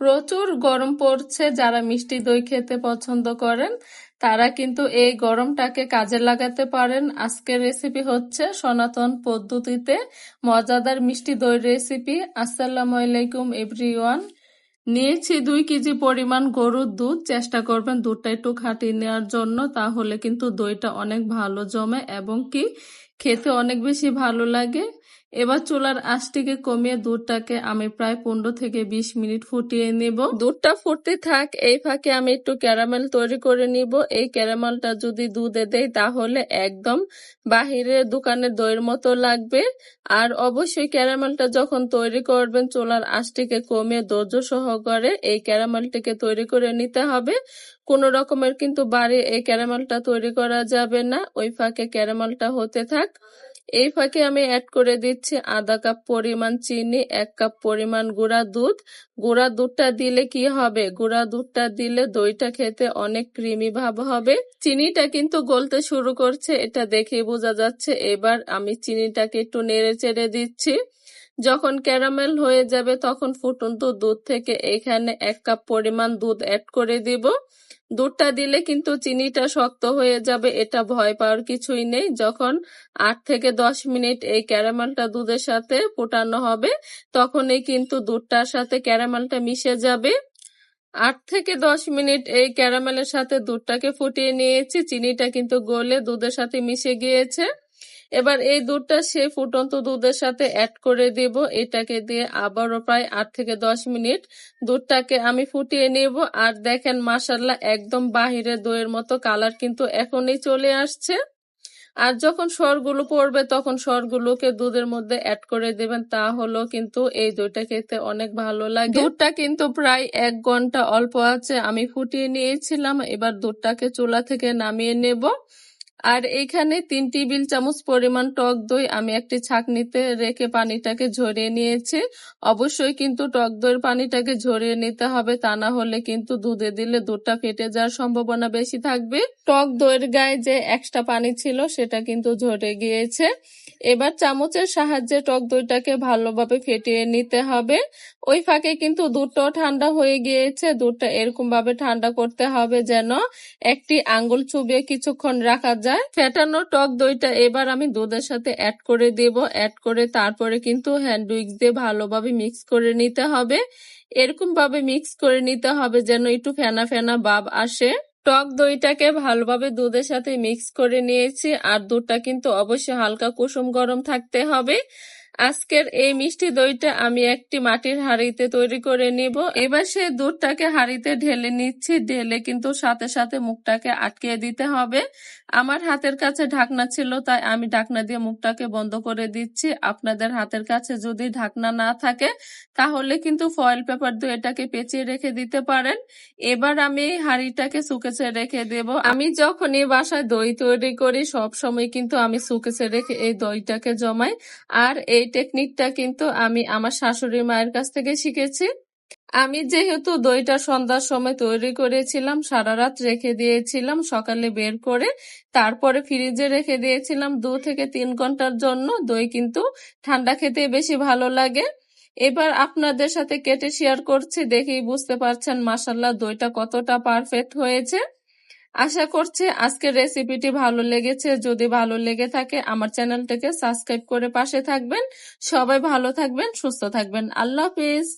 প্রচুর গরম পড়ছে, যারা মিষ্টি দই খেতে পছন্দ করেন, তারা কিন্তু এই গরমটাকে কাজে লাগাতে পারেন। আজকের রেসিপি হচ্ছে সনাতন পদ্ধতিতে মজাদার মিষ্টি দই রেসিপি আসসালামু আলাইকুম এভরিওয়ান নিয়েছি দুই কেজি পরিমাণ গরুর দুধ। চেষ্টা করবেন দুধটা একটু খাটিয়ে নেওয়ার জন্য, তাহলে কিন্তু দইটা অনেক ভালো জমে এবং কি খেতে অনেক বেশি ভালো লাগে। এবার চুলার আঁচটিকে কমিয়ে দুধটাকে আমি প্রায় পনেরো থেকে বিশ মিনিট ফুটিয়ে নিব। দুধটা ফুটতে থাক, এই ফাঁকে আমি একটু ক্যারামেল তৈরি করে নিব। এই ক্যারামেলটা যদি দুধে দেই তাহলে একদম বাহিরের দোকানের দইয়ের মতো লাগবে। আর অবশ্যই ক্যারামেলটা যখন তৈরি করবেন, চুলার আঁচটিকে কমিয়ে ধৈর্য সহকারে এই ক্যারামেলটিকে তৈরি করে নিতে হবে। কোন রকমের কিন্তু বাড়ি এই ক্যারামেলটা তৈরি করা যাবে না। ওই ফাঁকে ক্যারামেলটা হতে থাক। এই ফাঁকে আমি অ্যাড করে দিচ্ছি আধা কাপ পরিমাণ চিনি, এক কাপ পরিমাণ গুঁড়া দুধ। গুঁড়া দুধটা দিলে কি হবে? গুঁড়া দুধটা দিলে দইটা খেতে অনেক ক্রিমি ভাব হবে। চিনিটা কিন্তু গলতে শুরু করছে, এটা দেখে বোঝা যাচ্ছে। এবার আমি চিনিটাকে একটু নেড়ে চেড়ে দিচ্ছি। যখন ক্যারামেল হয়ে যাবে তখন ফুটন্ত দুধ থেকে এখানে এক কাপ পরিমাণ দুধ অ্যাড করে দিব। দুধটা দিলে কিন্তু চিনিটা শক্ত হয়ে যাবে, এটা ভয় পাওয়ার কিছুই নেই। যখন আট থেকে দশ মিনিট এই ক্যারামেলটা দুধের সাথে ফোটানো হবে, তখনই কিন্তু দুধটার সাথে ক্যারামেলটা মিশে যাবে। আট থেকে দশ মিনিট এই ক্যারামেলের সাথে দুধটাকে ফুটিয়ে নিয়েছি, চিনিটা কিন্তু গলে দুধের সাথে মিশে গিয়েছে। এবার এই দুধটা সে ফুটন্ত দুধের সাথে অ্যাড করে দেব। এটাকে দিয়ে আবারও প্রায় আট থেকে দশ মিনিট দুধটাকে আমি ফুটিয়ে নেব। আর দেখেন মাসাল্লাহ একদম বাহিরে দইয়ের মতো কালার কিন্তু এখনই চলে আসছে। আর যখন স্বরগুলো পড়বে, তখন স্বরগুলোকে দুধের মধ্যে অ্যাড করে দেবেন। তা হলো কিন্তু এই দইটা খেতে অনেক ভালো লাগে। দুধটা কিন্তু প্রায় এক ঘণ্টা অল্প আছে, আমি ফুটিয়ে নিয়েছিলাম। এবার দুধটাকে চুলা থেকে নামিয়ে নেব। আর এখানে তিন টেবিল চামচ পরিমাণ টক দই আমি একটি ছাকনিতে রেখে পানিটাকে ঝরিয়ে নিয়েছি। অবশ্যই কিন্তু টক দইয়ের পানিটাকে ঝরিয়ে নিতে হবে, তা না হলে কিন্তু দুধে দিলে দুধটা ফেটে যাওয়ার সম্ভাবনা বেশি থাকবে। টক দইয়ের গায়ে যে এক্সট্রা পানি ছিল সেটা কিন্তু ঝরে গিয়েছে। এবার চামচের সাহায্যে টক দইটাকে ভালোভাবে ফেটিয়ে নিতে হবে। ওই ফাঁকে কিন্তু দুধটাও ঠান্ডা হয়ে গিয়েছে। দুধটা এরকম ভাবে ঠান্ডা করতে হবে যেন একটি আঙ্গুল চুবিয়ে কিছুক্ষণ রাখা যায়। ফেটানো টক দইটা এবার আমি দুধের সাথে অ্যাড করে দেব। অ্যাড করে তারপরে কিন্তু হ্যান্ড উইক্স দিয়ে ভালোভাবে মিক্স করে নিতে হবে। এরকম ভাবে মিক্স করে নিতে হবে যেন একটু ফেনা ফেনা ভাব আসে। টক দইটাকে ভালোভাবে দুধের সাথে মিক্স করে নিয়েছি। আর দুধটা কিন্তু অবশ্যই হালকা কুসুম গরম থাকতে হবে। আজকের এই মিষ্টি দইটা আমি একটি মাটির হাঁড়িতে তৈরি করে নিব। এবার সে দুধটাকে হাঁড়িতে ঢেলে নিচ্ছি। ঢেলে কিন্তু সাথে সাথে মুখটাকে আটকে দিতে হবে। আমার হাতের কাছে ঢাকনা ছিল, তাই আমি ঢাকনা দিয়ে মুখটাকে বন্ধ করে দিচ্ছি। আপনাদের হাতের কাছে যদি ঢাকনা না থাকে, তাহলে কিন্তু ফয়েল পেপার দিয়ে এটাকে পেঁচিয়ে রেখে দিতে পারেন। এবার আমি এই হাঁড়িটাকে সুকেছে রেখে দেব। আমি যখন এই বাসায় দই তৈরি করি সব সময় কিন্তু আমি সুকেছে রেখে এই দইটাকে জমাই। আর এই এই টেকনিকটা কিন্তু আমি আমার শাশুড়ি মায়ের কাছ থেকে শিখেছি। আমি যেহেতু দইটা সন্ধ্যার সময় তৈরি করেছিলাম, সারা রাত রেখে দিয়েছিলাম, সকালে বের করে তারপরে ফ্রিজে রেখে দিয়েছিলাম দু থেকে তিন ঘণ্টার জন্য। দই কিন্তু ঠান্ডা খেতে বেশি ভালো লাগে। এবার আপনাদের সাথে কেটে শেয়ার করছি, দেখেই বুঝতে পারছেন মাসাল্লাহ দইটা কতটা পারফেক্ট হয়েছে। আশা করছি আজকের রেসিপিটি ভালো লেগেছে। যদি ভালো লেগে থাকে, আমার চ্যানেলটাকে সাবস্ক্রাইব করে পাশে থাকবেন। সবাই ভালো থাকবেন, সুস্থ থাকবেন। আল্লাহ হাফিজ।